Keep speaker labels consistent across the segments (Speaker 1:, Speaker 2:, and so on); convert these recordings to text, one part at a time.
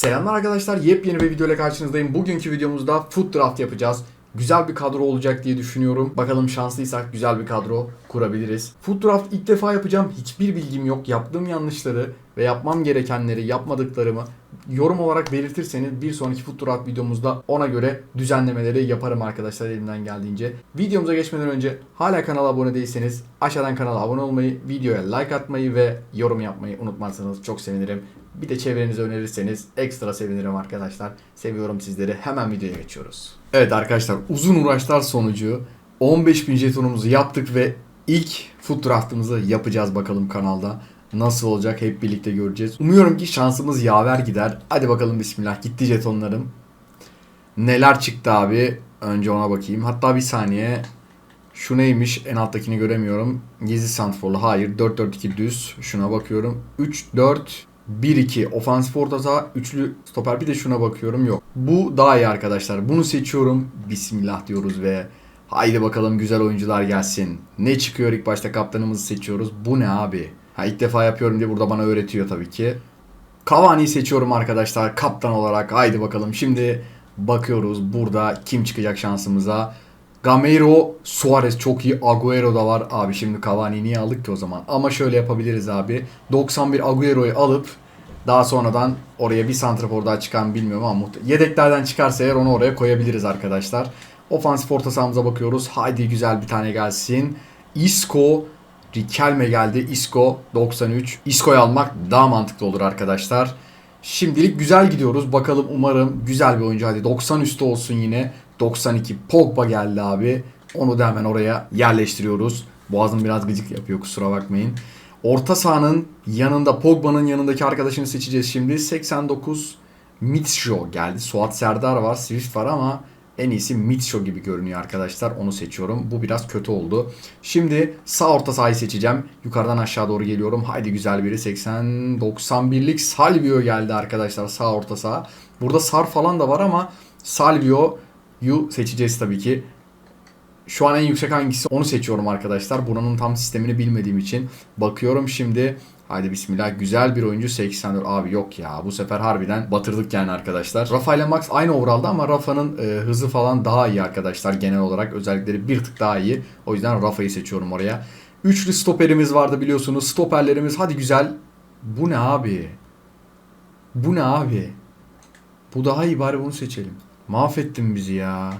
Speaker 1: Selamlar arkadaşlar. Yepyeni bir video karşınızdayım. Bugünkü videomuzda foot draft yapacağız. Güzel bir kadro olacak diye düşünüyorum. Bakalım şanslıysak güzel bir kadro kurabiliriz. Foot draft ilk defa yapacağım. Hiçbir bilgim yok. Yaptığım yanlışları ve yapmam gerekenleri, yapmadıklarımı yorum olarak belirtirseniz bir sonraki draft videomuzda ona göre düzenlemeleri yaparım arkadaşlar elimden geldiğince. Videomuza geçmeden önce hala kanala abone değilseniz aşağıdan kanala abone olmayı, videoya like atmayı ve yorum yapmayı unutmazsanız çok sevinirim. Bir de çevrenize önerirseniz ekstra sevinirim arkadaşlar. Seviyorum sizleri. Hemen videoya geçiyoruz. Evet arkadaşlar uzun uğraşlar sonucu 15.000 jetonumuzu yaptık ve ilk foot draftımızı yapacağız bakalım kanalda. Nasıl olacak hep birlikte göreceğiz. Umuyorum ki şansımız yaver gider. Hadi bakalım bismillah gitti jetonlarım. Neler çıktı abi? Önce ona bakayım. Hatta bir saniye. Şu neymiş? En alttakini göremiyorum. Gizli santrforlu. Hayır. 4-4-2 düz. Şuna bakıyorum. 3-4 1-2 ofansif orta saha, üçlü stoper bir de şuna bakıyorum yok. Bu daha iyi arkadaşlar. Bunu seçiyorum. Bismillah diyoruz ve haydi bakalım güzel oyuncular gelsin. Ne çıkıyor ilk başta kaptanımızı seçiyoruz. Bu ne abi? Ha ilk defa yapıyorum diye burada bana öğretiyor tabii ki. Cavani'yi seçiyorum arkadaşlar kaptan olarak. Haydi bakalım şimdi bakıyoruz burada kim çıkacak şansımıza. Gameiro, Suarez çok iyi. Agüero da var. Abi şimdi Cavani'yi niye aldık ki o zaman? Ama şöyle yapabiliriz abi. 91 Agüero'yu alıp daha sonradan oraya bir santrafor daha çıkan bilmiyorum ama yedeklerden çıkarsa eğer onu oraya koyabiliriz arkadaşlar. Ofansif orta sahamıza bakıyoruz. Haydi güzel bir tane gelsin. Isco Riquelme geldi. Isco 93. Isco'yu almak daha mantıklı olur arkadaşlar. Şimdilik güzel gidiyoruz. Bakalım umarım güzel bir oyuncu. Hadi 90 üstü olsun yine. 92 Pogba geldi abi. Onu da hemen oraya yerleştiriyoruz. Boğazım biraz gıcık yapıyor kusura bakmayın. Orta sahanın yanında Pogba'nın yanındaki arkadaşını seçeceğiz şimdi. 89 Mitsho geldi. Suat Serdar var, Swift var ama en iyisi Mitsho gibi görünüyor arkadaşlar. Onu seçiyorum. Bu biraz kötü oldu. Şimdi sağ orta sahayı seçeceğim. Yukarıdan aşağı doğru geliyorum. Haydi güzel biri. 80-91'lik Salvio geldi arkadaşlar sağ orta saha. Burada Sar falan da var ama Salvio'yu seçeceğiz tabii ki. Şu an en yüksek hangisi onu seçiyorum arkadaşlar. Buranın tam sistemini bilmediğim için. Bakıyorum şimdi. Haydi bismillah. Güzel bir oyuncu 84. Abi yok ya. Bu sefer harbiden batırdık yani arkadaşlar. Rafa ile Max aynı overall'da ama Rafa'nın e, hızı falan daha iyi arkadaşlar genel olarak. Özellikleri bir tık daha iyi. O yüzden Rafa'yı seçiyorum oraya. Üçlü stoperimiz vardı biliyorsunuz. Stoperlerimiz hadi güzel. Bu ne abi? Bu ne abi? Bu daha iyi bari bunu seçelim. Mahvettin bizi ya.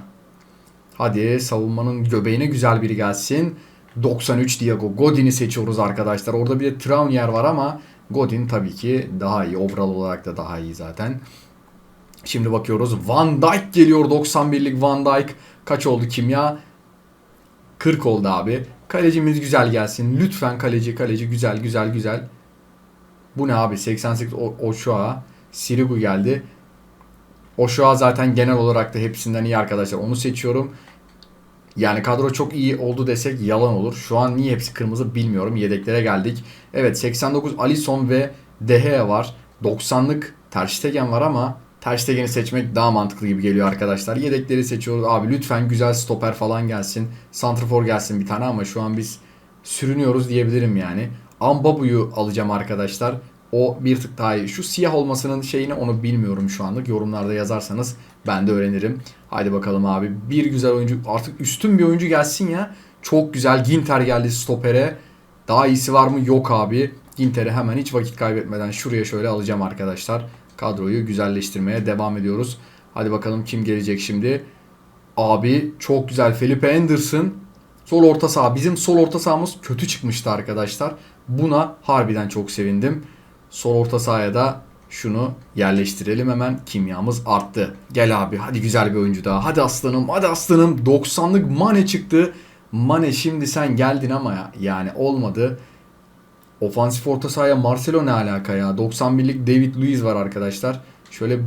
Speaker 1: Hadi savunmanın göbeğine güzel biri gelsin. 93 Diego Godin'i seçiyoruz arkadaşlar. Orada bir de Traunier var ama Godin tabii ki daha iyi. Overall olarak da daha iyi zaten. Şimdi bakıyoruz. Van Dijk geliyor. 91'lik Van Dijk. Kaç oldu kimya? 40 oldu abi. Kalecimiz güzel gelsin. Lütfen kaleci kaleci güzel güzel güzel. Bu ne abi? 88 o Ochoa. Sirigu geldi. Ochoa zaten genel olarak da hepsinden iyi arkadaşlar. Onu seçiyorum. Yani kadro çok iyi oldu desek yalan olur. Şu an niye hepsi kırmızı bilmiyorum. Yedeklere geldik. Evet 89 Alisson ve De Gea var. 90'lık Ter Stegen var ama Ter Stegen'i seçmek daha mantıklı gibi geliyor arkadaşlar. Yedekleri seçiyoruz. Abi lütfen güzel stoper falan gelsin. Santrafor gelsin bir tane ama şu an biz sürünüyoruz diyebilirim yani. Ambabu'yu alacağım arkadaşlar. O bir tık daha iyi. Şu siyah olmasının şeyini onu bilmiyorum şu anlık. Yorumlarda yazarsanız ben de öğrenirim. Haydi bakalım abi. Bir güzel oyuncu artık üstün bir oyuncu gelsin ya. Çok güzel. Ginter geldi stopere. Daha iyisi var mı? Yok abi. Ginter'i hemen hiç vakit kaybetmeden şuraya şöyle alacağım arkadaşlar. Kadroyu güzelleştirmeye devam ediyoruz. Hadi bakalım kim gelecek şimdi. Abi çok güzel. Felipe Anderson. Sol orta saha. Bizim sol orta sahamız kötü çıkmıştı arkadaşlar. Buna harbiden çok sevindim. Sol orta sahaya da şunu yerleştirelim hemen. Kimyamız arttı. Gel abi hadi güzel bir oyuncu daha. Hadi aslanım hadi aslanım. 90'lık Mane çıktı. Mane şimdi sen geldin ama ya, yani olmadı. Ofansif orta sahaya Marcelo ne alaka ya? 91'lik David Luiz var arkadaşlar. Şöyle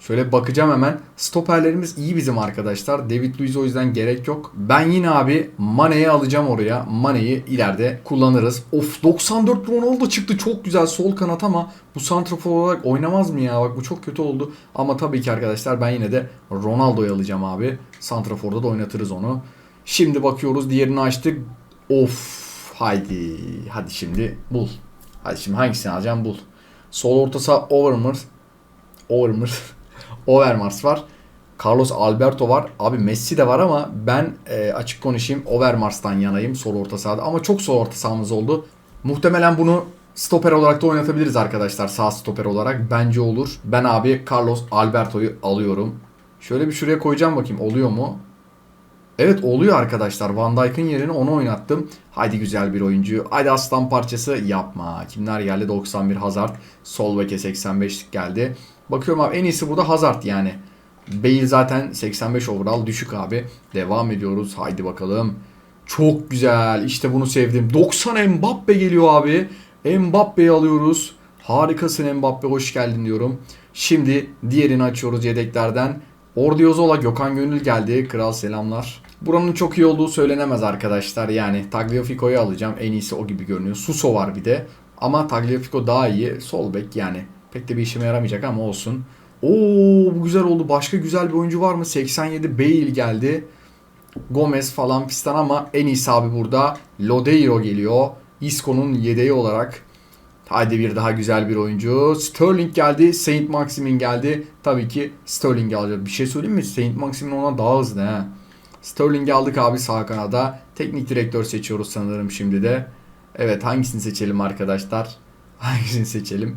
Speaker 1: Şöyle bakacağım hemen. Stoperlerimiz iyi bizim arkadaşlar. David Luiz o yüzden gerek yok. Ben yine abi Mane'yi alacağım oraya. Mane'yi ileride kullanırız. Of 94 Ronaldo çıktı. Çok güzel sol kanat ama bu santrafor olarak oynamaz mı ya? Bak bu çok kötü oldu. Ama tabii ki arkadaşlar ben yine de Ronaldo'yu alacağım abi. Santrafor'da da oynatırız onu. Şimdi bakıyoruz. Diğerini açtık. Of haydi. Hadi şimdi bul. Hadi şimdi hangisini alacağım bul. Sol orta saha Overmars. Overmars, Overmars var. Carlos Alberto var. Abi Messi de var ama ben e, açık konuşayım Overmars'tan yanayım sol orta sahada. Ama çok sol orta sahamız oldu. Muhtemelen bunu stoper olarak da oynatabiliriz arkadaşlar. Sağ stoper olarak bence olur. Ben abi Carlos Alberto'yu alıyorum. Şöyle bir şuraya koyacağım bakayım oluyor mu? Evet oluyor arkadaşlar. Van Dijk'ın yerine onu oynattım. Haydi güzel bir oyuncu. Haydi aslan parçası yapma. Kimler geldi? 91 Hazard. Sol beke 85'lik geldi. Bakıyorum abi en iyisi burada Hazard yani. Bale zaten 85 overall düşük abi. Devam ediyoruz. Haydi bakalım. Çok güzel. İşte bunu sevdim. 90 Mbappe geliyor abi. Mbappe'yi alıyoruz. Harikasın Mbappe hoş geldin diyorum. Şimdi diğerini açıyoruz yedeklerden. Ordiozola Gökhan Gönül geldi. Kral selamlar. Buranın çok iyi olduğu söylenemez arkadaşlar. Yani Tagliafico'yu alacağım. En iyisi o gibi görünüyor. Suso var bir de. Ama Tagliafico daha iyi. Sol bek yani. Pek de bir işime yaramayacak ama olsun. Oo bu güzel oldu. Başka güzel bir oyuncu var mı? 87 Bale geldi. Gomez falan fistan ama en iyisi abi burada Lodeiro geliyor. Isco'nun yedeği olarak. Haydi bir daha güzel bir oyuncu. Sterling geldi. Saint Maximin geldi. Tabii ki Sterling'i alacağız. Bir şey söyleyeyim mi? Saint Maximin ona daha hızlı he. Sterling'i aldık abi sağ kanada. Teknik direktör seçiyoruz sanırım şimdi de. Evet hangisini seçelim arkadaşlar? Hangisini seçelim?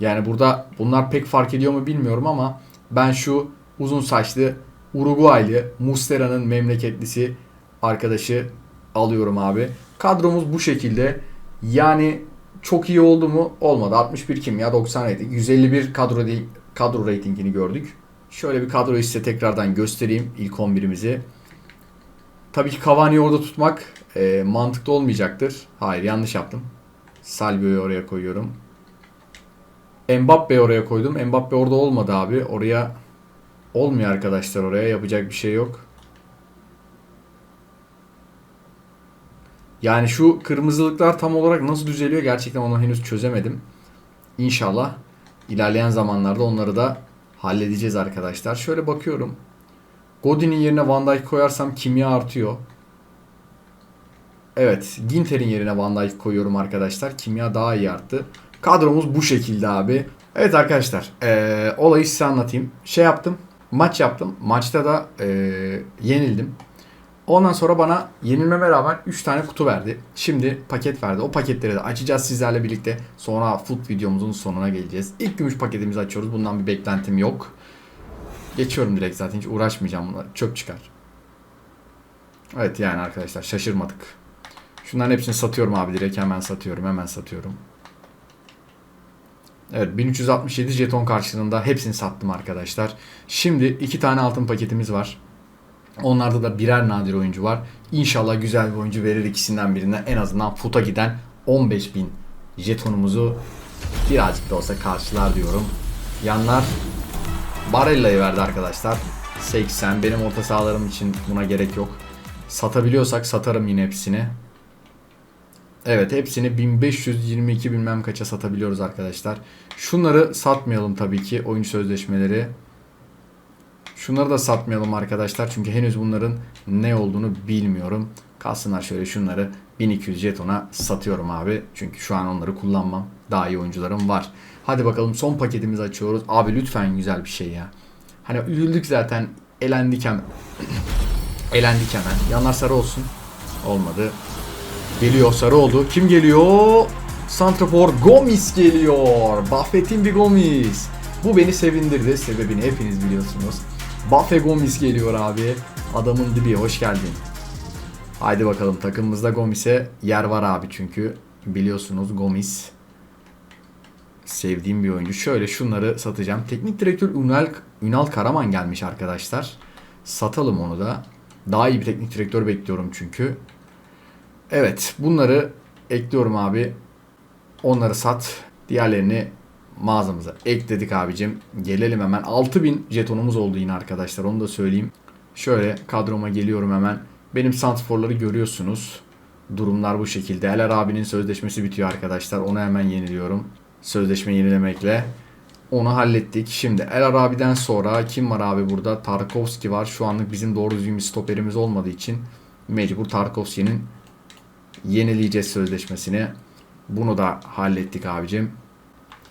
Speaker 1: Yani burada bunlar pek fark ediyor mu bilmiyorum ama ben şu uzun saçlı Uruguaylı Mustera'nın memleketlisi arkadaşı alıyorum abi. Kadromuz bu şekilde. Yani çok iyi oldu mu? Olmadı. 61 kimya 90 rating. 151 kadro değil, kadro ratingini gördük. Şöyle bir kadroyu size tekrardan göstereyim ilk 11'imizi. Tabii ki Cavani'yi orada tutmak e, mantıklı olmayacaktır. Hayır yanlış yaptım. Salvio'yu oraya koyuyorum. Mbappe'yi oraya koydum. Mbappe orada olmadı abi. Oraya olmuyor arkadaşlar oraya. Yapacak bir şey yok. Yani şu kırmızılıklar tam olarak nasıl düzeliyor gerçekten onu henüz çözemedim. İnşallah ilerleyen zamanlarda onları da halledeceğiz arkadaşlar. Şöyle bakıyorum. Godin'in yerine Van Dijk koyarsam kimya artıyor. Evet, Ginter'in yerine Van Dijk koyuyorum arkadaşlar. Kimya daha iyi arttı. Kadromuz bu şekilde abi. Evet arkadaşlar, ee, olayı size anlatayım. Şey yaptım, maç yaptım. Maçta da ee, yenildim. Ondan sonra bana yenilmeme rağmen 3 tane kutu verdi. Şimdi paket verdi. O paketleri de açacağız sizlerle birlikte. Sonra foot videomuzun sonuna geleceğiz. İlk gümüş paketimizi açıyoruz. Bundan bir beklentim yok. Geçiyorum direkt zaten hiç uğraşmayacağım bunlar. Çöp çıkar. Evet yani arkadaşlar şaşırmadık. Şunların hepsini satıyorum abi direkt hemen satıyorum hemen satıyorum. Evet 1367 jeton karşılığında hepsini sattım arkadaşlar. Şimdi iki tane altın paketimiz var. Onlarda da birer nadir oyuncu var. İnşallah güzel bir oyuncu verir ikisinden birine. En azından futa giden 15.000 jetonumuzu birazcık da olsa karşılar diyorum. Yanlar Barella'yı verdi arkadaşlar. 80. Benim orta sahalarım için buna gerek yok. Satabiliyorsak satarım yine hepsini. Evet hepsini 1522 bilmem kaça satabiliyoruz arkadaşlar. Şunları satmayalım tabii ki oyun sözleşmeleri. Şunları da satmayalım arkadaşlar çünkü henüz bunların ne olduğunu bilmiyorum. Kalsınlar şöyle şunları 1200 jetona satıyorum abi. Çünkü şu an onları kullanmam. Daha iyi oyuncularım var. Hadi bakalım son paketimizi açıyoruz. Abi lütfen güzel bir şey ya. Hani üzüldük zaten. Elendik hemen. Elendik hemen. Yanlar sarı olsun. Olmadı. Geliyor sarı oldu. Kim geliyor? Santrafor Gomis geliyor. Buffett'in bir Gomis. Bu beni sevindirdi. Sebebini hepiniz biliyorsunuz. Buffett Gomis geliyor abi. Adamın dibi hoş geldin. Haydi bakalım takımımızda Gomis'e yer var abi çünkü. Biliyorsunuz Gomis sevdiğim bir oyuncu. Şöyle şunları satacağım. Teknik direktör Ünal, Ünal Karaman gelmiş arkadaşlar. Satalım onu da. Daha iyi bir teknik direktör bekliyorum çünkü. Evet bunları ekliyorum abi. Onları sat. Diğerlerini mağazamıza ekledik abicim. Gelelim hemen. 6000 jetonumuz oldu yine arkadaşlar. Onu da söyleyeyim. Şöyle kadroma geliyorum hemen. Benim santrforları görüyorsunuz. Durumlar bu şekilde. Eler abinin sözleşmesi bitiyor arkadaşlar. Onu hemen yeniliyorum. Sözleşme yenilemekle. Onu hallettik. Şimdi El Arabi'den sonra kim var abi burada? Tarkovski var. Şu anlık bizim doğru düzgün bir stoperimiz olmadığı için mecbur Tarkovski'nin yenileyeceğiz sözleşmesini. Bunu da hallettik abicim.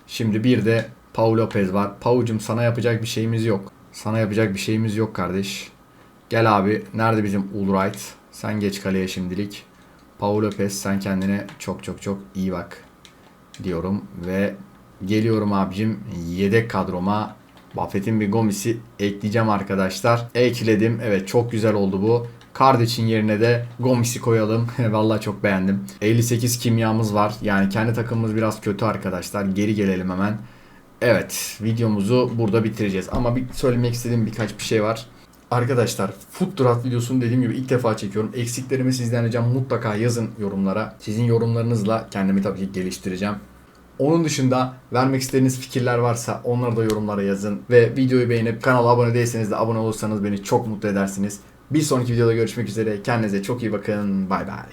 Speaker 1: Şimdi bir de Pau Lopez var. Pau'cum sana yapacak bir şeyimiz yok. Sana yapacak bir şeyimiz yok kardeş. Gel abi. Nerede bizim Ulright? Sen geç kaleye şimdilik. Pau Lopez sen kendine çok çok çok iyi bak diyorum ve geliyorum abicim yedek kadroma Buffett'in bir Gomis'i ekleyeceğim arkadaşlar. Ekledim. Evet çok güzel oldu bu. Kardeş'in yerine de Gomis'i koyalım. Vallahi çok beğendim. 58 kimyamız var. Yani kendi takımımız biraz kötü arkadaşlar. Geri gelelim hemen. Evet videomuzu burada bitireceğiz. Ama bir söylemek istediğim birkaç bir şey var. Arkadaşlar Foot Draft videosunu dediğim gibi ilk defa çekiyorum. Eksiklerimi sizden ricam mutlaka yazın yorumlara. Sizin yorumlarınızla kendimi tabii ki geliştireceğim. Onun dışında vermek istediğiniz fikirler varsa onları da yorumlara yazın. Ve videoyu beğenip kanala abone değilseniz de abone olursanız beni çok mutlu edersiniz. Bir sonraki videoda görüşmek üzere. Kendinize çok iyi bakın. Bay bay.